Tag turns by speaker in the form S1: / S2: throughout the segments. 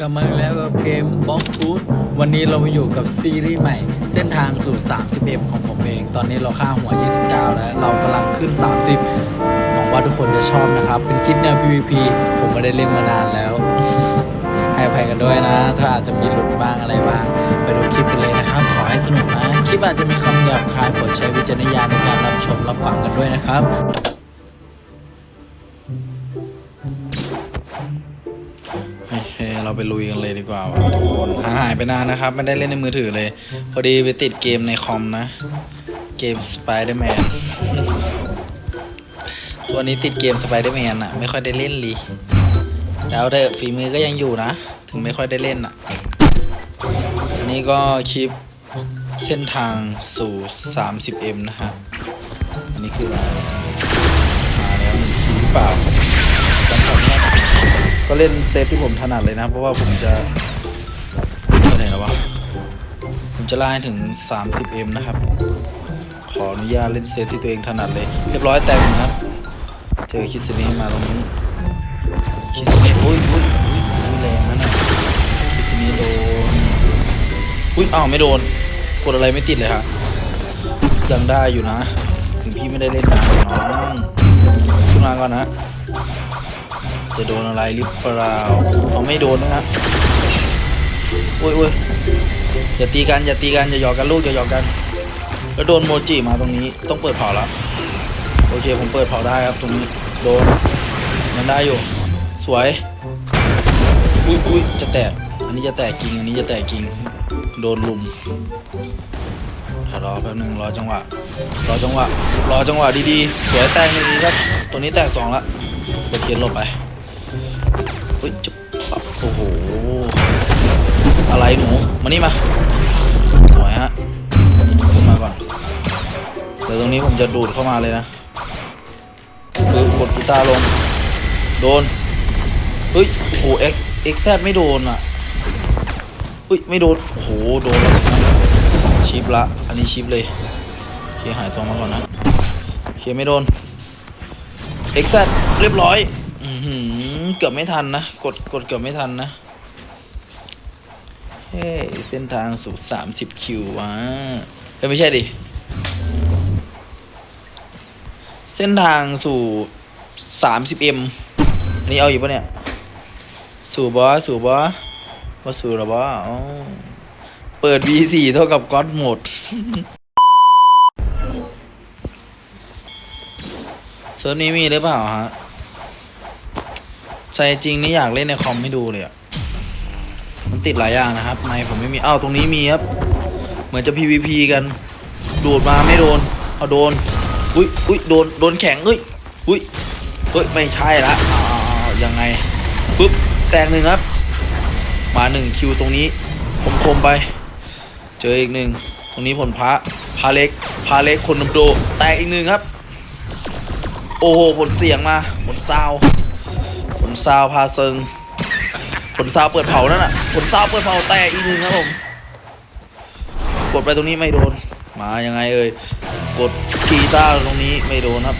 S1: กลับมาแล้วกับเกมบล็อกฟูดวันนี้เรามาอยู่กับซีรีส์ใหม่ เส้นทางสู่ 30M ของผมเอง ตอนนี้เราค่าหัว 29 แล้ว เรากำลังขึ้น 30 หวังว่าทุกคนจะชอบนะครับ เป็นคลิปแนว PVP ผมไม่ได้เล่นมานานแล้ว ให้อภัยกันด้วยนะ ถ้าอาจจะมีหลุดบ้างอะไรบ้าง ไปดูคลิปกันเลยนะครับ ขอให้สนุกนะ คลิปอาจจะมีคำหยาบคายโปรดใช้วิจารณญาณในการรับชมรับฟังกันด้วยนะครับ ลุยกันเลยดีกว่าทุกคนหายไปนานนะครับ ไม่ได้เล่นในมือถือเลย พอดีไปติดเกมในคอมนะ เกม Spider-Man ตัวนี้ติดเกม Spider-Man อะไม่ค่อยได้เล่นลีแล้วเถอะฝีมือก็ยังอยู่นะ ถึงไม่ค่อยได้เล่นอะอันนี้ก็คลิปเส้นทางสู่ 30M นะฮะ อันนี้คืออะไร ก็เล่นเซฟที่ผมถนัดเลยนะ เพราะว่าผมจะไปไหนแล้ววะผมจะไล่ถึง 30m นะครับ ขออนุญาตเล่นเซฟที่ตัวเองถนัดเลย เรียบร้อยแตกนะครับ เจอคิสเน่มาตรงนี้คิสเน่อุ้ยอุ้ยอุ้ยอุ้ยแรงนั่นน่ะคิสเน่โดนอุ้ยอ้าวไม่โดน กดอะไรไม่ติดเลยฮะยังได้อยู่นะ ถึงพี่ไม่ได้เล่นนานน้องขึ้นมาก่อนนะ จะโดนอะไรหรือเปล่าเอาไม่โดนนะครับโอ้ยโอ้ยอย่าตีกันอย่าตีกันอย่าหยอกกันลูกอย่าหยอกกัน แล้วโดนโมจิมาตรงนี้ต้องเปิดเผาแล้วโอเคผมเปิดเผาได้ครับตรงนี้โดนยังได้อยู่ สวยอุ้ยอุ้ยจะแตกอันนี้จะแตกจริงอันนี้จะแตกจริงโดนลุมรอแป๊บนึงรอจังหวะรอจังหวะรอจังหวะดีๆสวยแตกดีๆครับตัวนี้แตกสองละกดเทียนลบไป อะไรหนูมานี่มาสวยฮะขึ้นมาก่อนเดี๋ยวตรงนี้ผมจะดูดเข้ามาเลยนะคือกดกีตาร์ลง โดนเฮ้ยโอ้โหเอ็กเอ็กแซดไม่โดนอะเฮ้ยไม่โดนโอ้โหโดนชิปละ อันนี้ชิปเลยโอเคหายตัวมาก่อนนะโอเคไม่โดนเอ็กแซ์เรียบร้อยอือหือเกือบไม่ทันนะ กดกดเกือบไม่ทันนะ เฮ้เส้นทางสู่สามสิบคิววะเฮ้ยไม่ใช่ดิ เส้นทางสู่สามสิบเอ็มอันนี้เอาอยู่ปะเนี่ย สู่บอสสู่บอสว่าสู่หรอบอสเปิด V4 เท่ากับก๊อตหมด เซิร์ฟนี้มีหรือเปล่าฮะ ใจจริงนี่อยากเล่นในคอมให้ดูเลยอะ มันติดหลายอย่างนะครับในผมไม่มีอ้าวตรงนี้มีครับ เหมือนจะ PVP กัน ดูดมาไม่โดน เอาโดน อุ้ยอุ้ยโดน โดนแข็งเฮ้ย อุ้ยเฮ้ย ไม่ใช่ละอ้าวยังไง ปึ๊บ แตกหนึ่งครับ มาหนึ่งคิวตรงนี้คมๆไป เจออีกหนึ่ง ตรงนี้ผลพระพาเล็ก พาเล็กคนนำโด แตกอีกหนึ่งครับ โอ้โห ผลเสียงมา ผลซาว ผลซาวพาเซิง ผลซาวเปิดเผานั่นน่ะผลซาวเปิดเผาแตกอีกหนึ่งครับผมกดไปตรงนี้ไม่โดน มายังไงเอ่ยกดกีตาร์ตรงนี้ไม่โดนครับ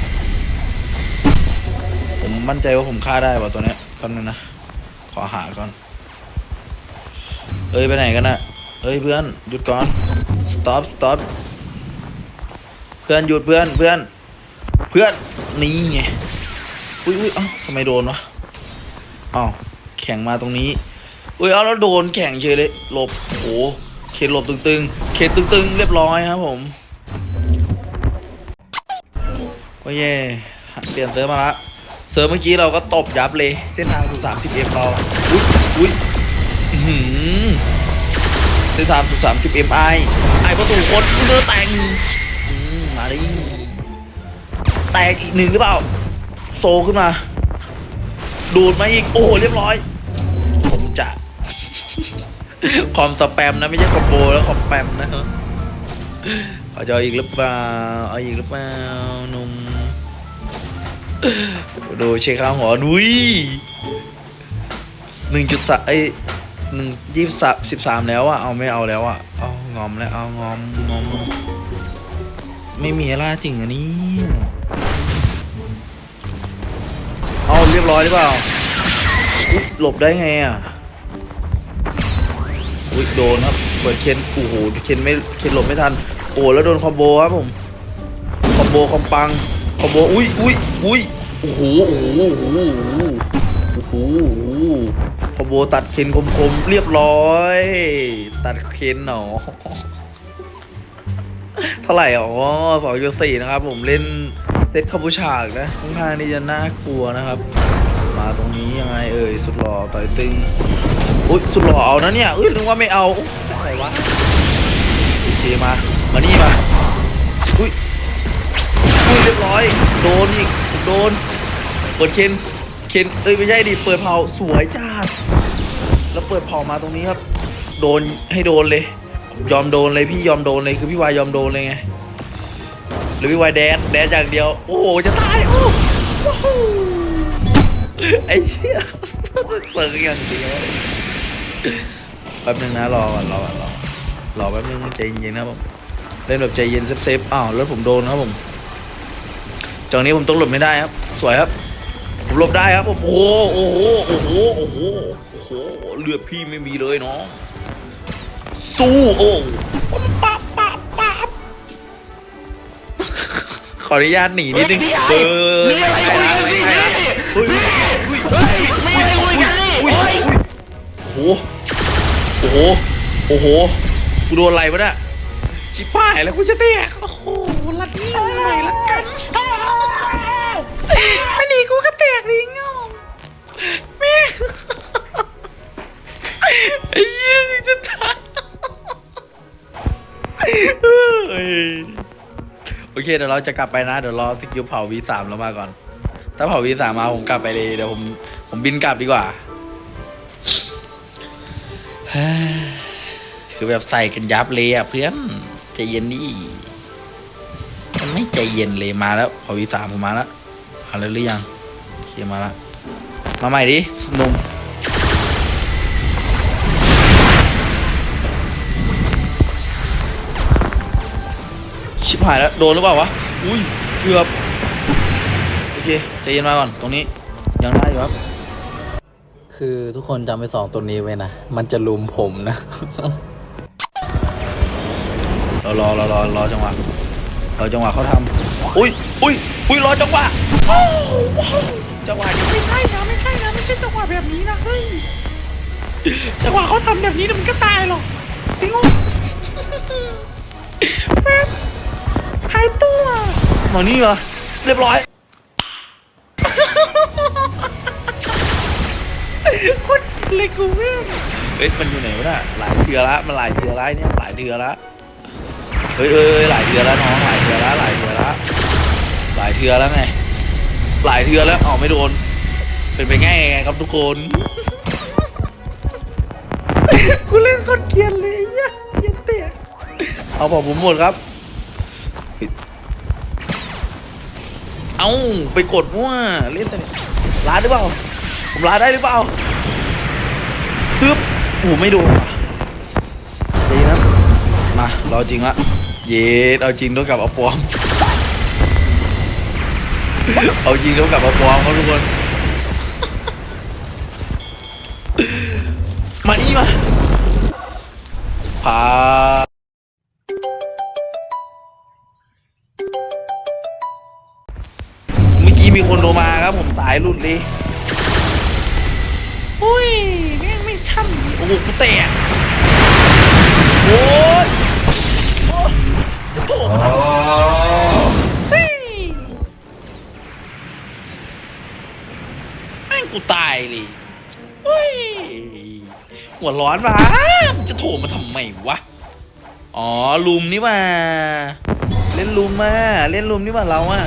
S1: ผมมั่นใจว่าผมฆ่าได้ป่ะตัวเนี้ยแป๊บนึงนะขอหาก่อน เอ้ยไปไหนกันน่ะเอ้ยเพื่อนหยุดก่อน stop stop เพื่อนหยุดเพื่อนเพื่อนเพื่อนนี่ไงอุ้ยอุ้ยเอ้าทำไมโดนวะอ้าว แข่งมาตรงนี้อุ้ยเอาแล้วโดนแข่งเฉยเลยหลบโอ้โหเขตหลบตึงๆเขตตึงๆ เรียบร้อยครับผมโอ้ยเย่เปลี่ยนเซิร์ฟมาละเซิร์ฟเมื่อกี้เราก็ตบยับเลยเส้นทางสู่สามสิบเอ็มเราอุ้ยอุ้ยเส้นทางสู่สามสิบเอ็มไอไอประตูคนเนื้อแต่งมมาดิแตกอีกหนึ่งหรือเปล่าโซขึ้นมา ดูดมาอีก โอ้โห เรียบร้อย ผมจะคอมสแปมนะไม่ใช่คอมโบแล้วคอมแปมนะขาจะเอาอีกหรือเปล่าเอาอีกหรือเปล่าหนุ่มดูเช็คข้างหัวดุยหนึ่งจุดสามไอหนึ่งยี่สิบสามสิบสามแล้วอะเอาไม่เอาแล้วอะเอางอมแล้วเอางอมงอม ไม่มีอะไรจริงอันนี้ รียบร้อยหรือเปล่าหลบได้ไงอะอุ้ยโดนครับ เปิดเคนโอ้โหเคนไม่เคนหลบไม่ทัน โอ้แล้วโดนคอมโบครับผม คอมโบคอมปัง คอมโบ อุ้ยอุ้ยอุ้ยโอ้โหโอ้โหโอ้โหโอ้โหคอมโบตัดเคนคมๆ เรียบร้อย ตัดเคนหนอเท่าไหร่อ๋อสองจุดสี่นะครับผมเล่น ตคาบูชากนะค่อนข้างที่จะน่ากลัวนะครับ มาตรงนี้ยังไงเอ่ยสุดหล่อต่อยตึงอุ้ยสุดหล่อเอานะเนี่ยเอ้ยนึกว่าไม่เอาอะไรวะโอเคมามานี่มาอุ้ยอุ้ยเรียบร้อย โดนอีกโดนเปิดเคนเคนเอ้ยไม่ใช่ดิเปิดเผาสวยจ้าแล้วเปิดเผามาตรงนี้ครับ โดนให้โดนเลย ยอมโดนเลยพี่ยอมโดนเลยคือพี่วายยอมโดนเลยไง หรือพี่วายแดนแดนอย่างเดียว โอ้โหจะตายโอ้โหไอ้เหี้ยเสิร์ฟอย่างเดียวแป๊บนึงนะรอก่อนรอก่อนรอรอแป๊บนึงใจเย็นๆนะผมเล่นแบบใจเย็นเซฟๆอ้าวแล้วผมโดนครับผมจังนี้ผมต้องหลบไม่ได้ครับ สวยครับผมหลบได้ครับผมโอ้โหโอ้โหโอ้โหโอ้โหเลือดพี่ไม่มีเลยเนาะสู้โอ้ ขออนุญาตหนีนิดนึงเออ
S2: มีอะไรคุยกันสิ
S1: ไม่
S2: นี่
S1: เฮ้ยเฮ้ย
S2: เฮ้ยมีอะไรคุยกันนี่
S1: อุ้ย
S2: โอ้ย
S1: อุ้ยโอ้โหโอ้โหโอ้โหกูโดนอะไรวะเนี่ยชิบหายแล้วกูจะแตกโอ้โหลัดนี่หน่อยละกันไม่หนีกูก็แตกดิเงาแม่งไอ้เหี้ยจะตายเฮ้ย โอเคเดี๋ยวเราจะกลับไปนะ เดี๋ยวรอสกิลเผา V3 แล้วมาก่อน ถ้าเผา V3 มาผมกลับไปเลยเดี๋ยวผมผมบินกลับดีกว่า คือแบบใส่กันยับเลยอะเพื่อนใจเย็นดิมันไม่ใจเย็นเลยมาแล้วเผา V3 ผมมาแล้วมาแล้วหรือยังโอเคมาแล้วมาใหม่ดิหนุ่ม ชิบหายแล้ว โดนหรือเปล่าวะ อุ้ย เกือบ โอเค ใจเย็นมาก่อน ตรงนี้ ยังได้อยู่ครับ
S3: คือทุกคนจำไปสองตัวนี้ไว้นะ มันจะลุมผมนะ
S1: รอรอรอรอรอจังหวะ รอจังหวะเขาทำอุ้ยอุ้ยอุ้ยรอจังหวะโอ้โหจังหวะนี้ไม่ใช่นะไม่ใช่นะไม่ใช่จังหวะแบบนี้นะเฮ้ย จังหวะเขาทำแบบนี้นะมันก็ตายหรอกพี่งงแป๊บหายตัว มานี่เหรอ เรียบร้อยโคนเลยกูแม่งเฮ้ยมันอยู่ไหนวะน่ะหลายเดือนละมันหลายเดือนละเนี่ยหลายเดือนละเฮ้ยเอ้ยเอ้ยหลายเทือแล้วน้องหลายเทือแล้วหลายเทือแล้วหลายเทือแล้วไง หลายเทือแล้วอ๋อไม่โดน เป็นไปง่ายไงครับทุกคนกูเล่นคนเกรียนเลยเนี่ยเกรียนเตะเอาบอกผมหมดครับ เอาไปกดมั่วเล่นแต่ร้านหรือเปล่า ผมร้านได้หรือเปล่าซึบโอ้ไม่โดนดีนะมาเราจริงละเย็ดเอาจริงด้วยกับเอาปลอมเอาจริงด้วยกับเอาปลอมครับทุกคนมานี่มาพา มื่อกี้มีคนโทรมาครับผมสายหลุดเลยอุ้ยแม่งไม่ช่ำโอ้โหกูเตะโอ้ยโอ้โหเฮ้ยแม่งกูตายเลยเฮ้ยหัวร้อนมามึงจะโทรมาทำไมวะ อ๋อลุมนี่ว่า เล่นลุมมา เล่นลุมนี่ว่าเราอะ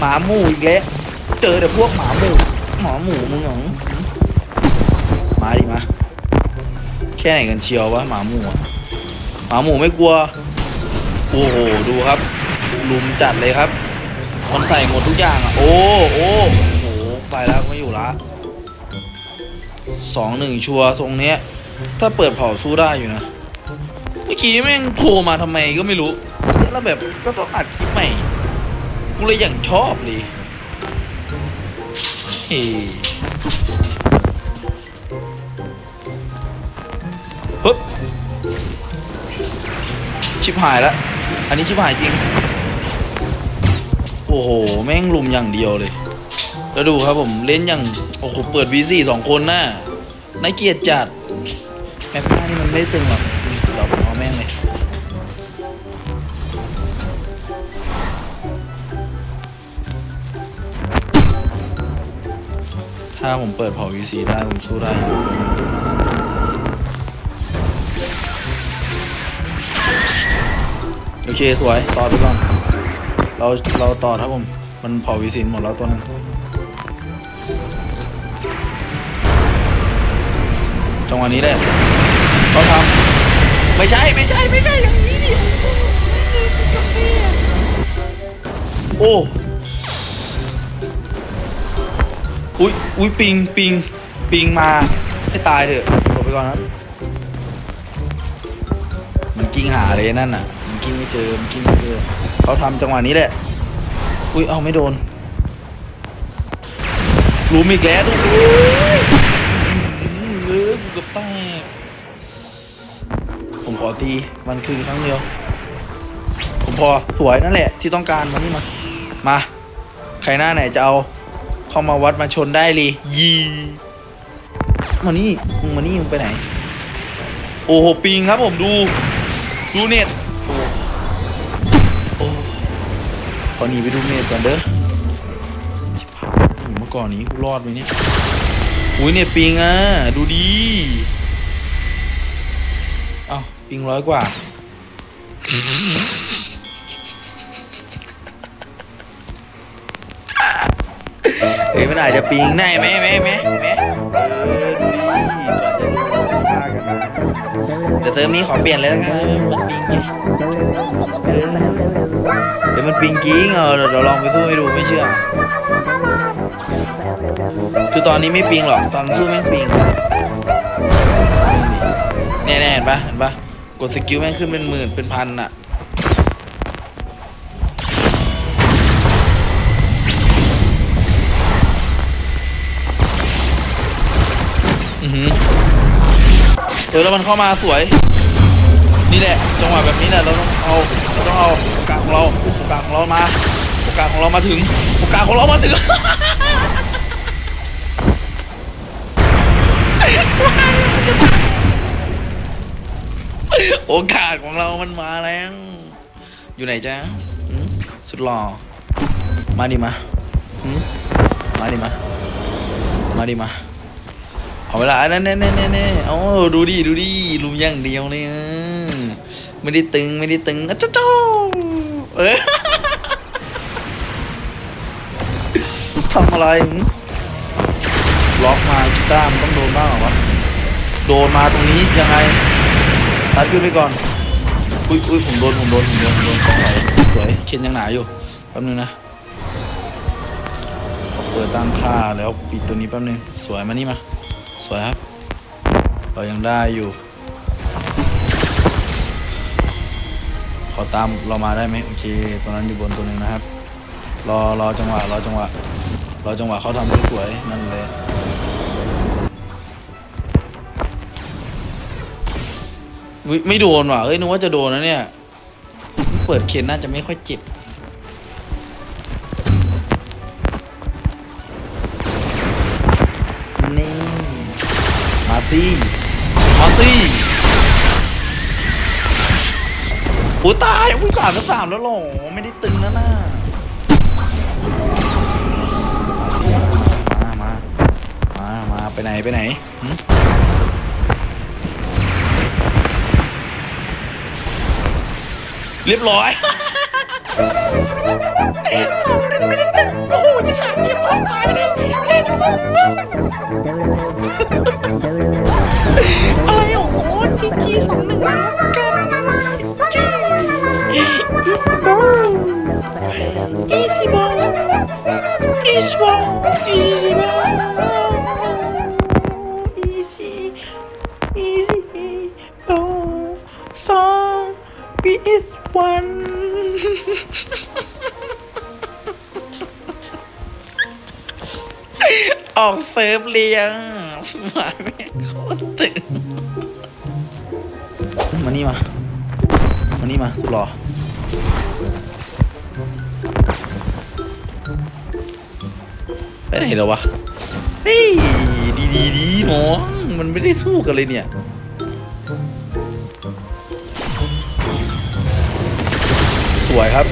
S1: หมาหมู่อีกแล้วเจอแต่พวกหมาหมู่หมาหมู่มึงเหรอมาดิมาแค่ไหนกันเชียววะหมาหมูอะหมาหมู่ไม่กลัวโอ้โหดูครับลุมจัดเลยครับมันใส่หมดทุกอย่างอะโอ้โอ้โหไปแล้วไม่อยู่ละสองหนึ่งชัวร์ทรงเนี้ย ถ้าเปิดเผาสู้ได้อยู่นะเมื่อกี้แม่งโทรมาทำไมก็ไม่รู้ แล้วแบบก็ต้องอัดคลิปใหม่ กูเลยอย่างชอบเลยเฮ้ฮึบชิบหายแล้ว อันนี้ชิบหายจริง โอ้โห แม่งลุมอย่างเดียวเลย แล้วดูครับผมเล่นอย่าง โอ้โห เปิด V4 สองคนน่ะน่าเกียดจัดแม็กซ์นี่มันไม่ตึงหรอกาผมเปิดเผา VC ได้ ผมสู้ได้อยู่โอเคสวย ต่อไปก่อน เรา เราต่อครับผม มันเผา VC หมดแล้วตัวนึงจังหวะนี้แหละเขาทำไม่ใช่ ไม่ใช่ ไม่ใช่อย่างนี้ดิโอ้ อุ้ยอุ้ยปิงปิงปิงมาให้ตายเถอะหลบไปก่อนครับมันกิ้งหาเลยนั่นน่ะ มันกิ้งไม่เจอมันกิ้งไม่เจอเขาทำจังหวะนี้แหละ อุ้ยเอาไม่โดนรูมอีกแล้วดูเลือกูเกับแตกผมขอตีมันคือครั้งเดียว ผมพอสวยนั่นแหละ ที่ต้องการมานี่มา มา ใครหน้าไหนจะเอา เข้ามาวัดมาชนได้เลย ยีมานี่มึงมานี่มึงไปไหน โอ้โหปิงครับผมดู ดูเน็ตโอ้โอ้ขอหนีไปดูเน็ตก่อนเด้อชิบหายเมื่อก่อนนี้กูรอดไหมเนี่ยอุ้ยเน็ตปิงอะ ดูดีอ้าวปิงร้อยกว่า ฮ้ยมันอาจจะปิงได้ไหมไหมไหมไหมเดูดิก่อนจะดูว่ากันนะแต่เติมนี้ขอเปลี่ยนเลยแล้วกันมันปิงไงเออเดี๋ยวมันปิงกิ้งเออเดี๋ยวเราลองไปสู้ให้ดูไม่เชื่อ คือตอนนี้ไม่ปิงหรอกตอนสู้แม่ปิงเนี่ยๆเห็นปะเห็นปะกดสกิลแม่งขึ้นเป็นหมื่นเป็นพันอะ อือหือเออแล้วมันเข้ามาสวย นี่แหละ จังหวะแบบนี้แหละเราต้องเอาเราต้องเอาโอกาสของเราโอกาสของเรามาโอกาสของเรามาถึงโอกาสของเรามาถึงโอกาสของเรามันมาแล้ว อยู่ไหนจ๊ะสุดหล่อ มาดิมา มาดิมา มาดิมา เอาเวลาเน่เน่เน่เน่เน่เอาดูดิดูดิลุมอย่างเดียวเลยไม่ได้ตึงไม่ได้ตึงอะเจ้าจ้าเออทำอะไรหึล็อกมากีตาร์มันต้องโดนบ้างเหรอวะโดนมาตรงนี้ยังไงตัดขึ้นไปก่อนอุ้ยอุ้ยผมโดนผมโดนผมโดนผมโดนต้องไหนสวยเข็นยังหนาอยู่แป๊บนึงนะขอเปิดตั้งค่าแล้วปิดตัวนี้แป๊บนึงสวยมานี่มา วยครับ เรายังได้อยู่ ขอตามเรามาได้ไหมโอเคตัวนั้นอยู่บนตัวหนึ่งนะครับ รอรอจังหวะรอจังหวะรอจังหวะเขาทำได้สวยนั่นเลยไม่โดนว่ะเอ้ยนึกว่าจะโดนนะเนี่ย เปิดเคนน่าจะไม่ค่อยเจ็บ มาซี่มาซี่โอ้ตายอุ้ยสามแล้วสามแล้วหรอไม่ได้ตึงนะน่ะมามา มา มา ไปไหน ไปไหนเรียบร้อยโอ้โหจะสามเรียบร้อยไปเลย อะไรโอ้โหจีจีสองหนึ่งแล้วกันจีอีสบอลอีสบอย เซิร์ฟเรียงหมาแม่โคตรตึงมานี่มา มานี่มาสุดหรอไปไหนแล้ววะ เฮ้ย ดีดีดีน้อง มันไม่ได้สู้กันเลยเนี่ยสวยครับ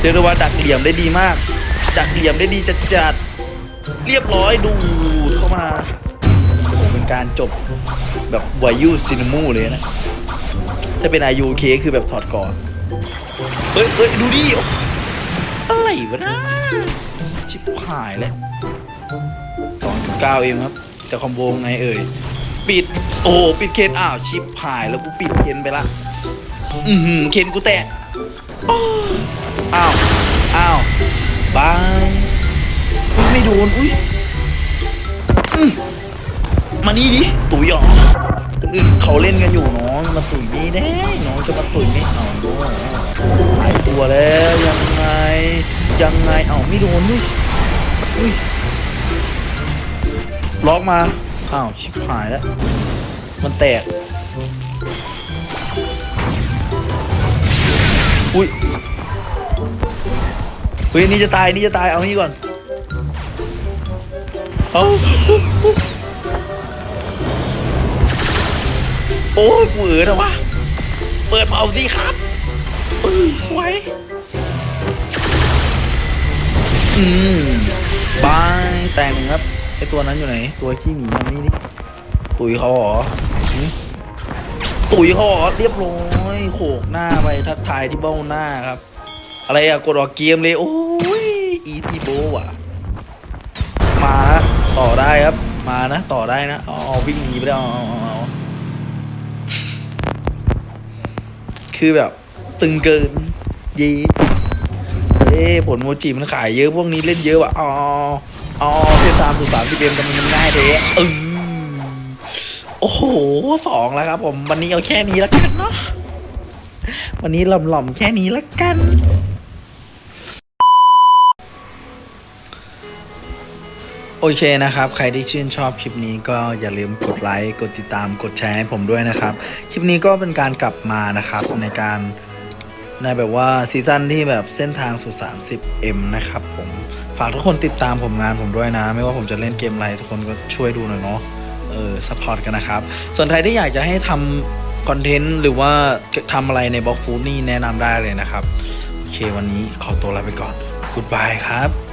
S1: เรียกได้ว่าดักเหลี่ยมได้ดีมาก ดักเหลี่ยมได้ดีจัดจัด เรียบร้อยดูดเข้ามาเป็นการจบแบบวายุซินมูเลยนะ ถ้าเป็นอายุเคคือแบบถอดก่อนเฮ้ยเฮ้ยดูดิโออะไรวะนะชิบหายเลยสองจุดเก้าเองครับจะคอมโบไงเอ่ยปิดโอ้ปิดเคนอ้าวชิบหายแล้วกูปิดเคนไปละอือหือเคนกูแตกอ้าวอ้าวบาย ไม่โดน อุ้ยมานี่ดิ ตุ๋ยหรอคนอื่นเขาเล่นกันอยู่น้องมาตุ๋ยไม่ได้น้องจะมาตุ๋ยไม่เอาด้วยหายตัวแล้วยังไง ยังไงเอาไม่โดนด้วยอุ้ยล็อกมาอ้าวชิบหายแล้ว มันแตก อุ้ยเฮ้ยนี่จะตายนี่จะตายเอานี่ก่อน โอ้ยกูเอ๋อนะวะ เปิดเผาสิครับเอ้ยสวย อืมบายแต่งหนึ่งครับ ไอตัวนั้นอยู่ไหน ตัวที่หนีมานี่ดิตุยเขาเหรอตุยเขาเหรอเรียบร้อยโขกหน้าไปทักทายที่เบ้าหน้าครับ อะไรอะกดออกเกมเลย โอ้ยอีทีโบว่ะ มา ต่อได้ครับ มานะ ต่อได้นะอ๋อวิ่งหนีไปแล้วเอาเอาเอาคือแบบ ตึงเกินยีเอ้ผลโมจิมันขายเยอะพวกนี้เล่นเยอะว่ะอ๋ออ๋อเส้นสามสุดสามที่เกมกันมันง่ายเด้เออโอ้โหสองแล้วครับ ผมวันนี้เอาแค่นี้แล้วกันเนาะวันนี้หล่อมๆแค่นี้แล้วกัน โอเคนะครับ ใครที่ชื่นชอบคลิปนี้ก็อย่าลืมกดไลค์ กดติดตาม กดแชร์ให้ผมด้วยนะครับ คลิปนี้ก็เป็นการกลับมานะครับในการในแบบว่าซีซั่นที่แบบเส้นทางสู่ 30M นะครับผมฝากทุกคนติดตามผมงานผมด้วยนะ ไม่ว่าผมจะเล่นเกมอะไรทุกคนก็ช่วยดูหน่อยเนาะเออซัพพอร์ตกันนะครับ ส่วนใครที่อยากจะให้ทำคอนเทนต์หรือว่าทำอะไรในบล็อกฟูดนี่แนะนำได้เลยนะครับ โอเควันนี้ขอตัวลาไปก่อน Goodbye ครับ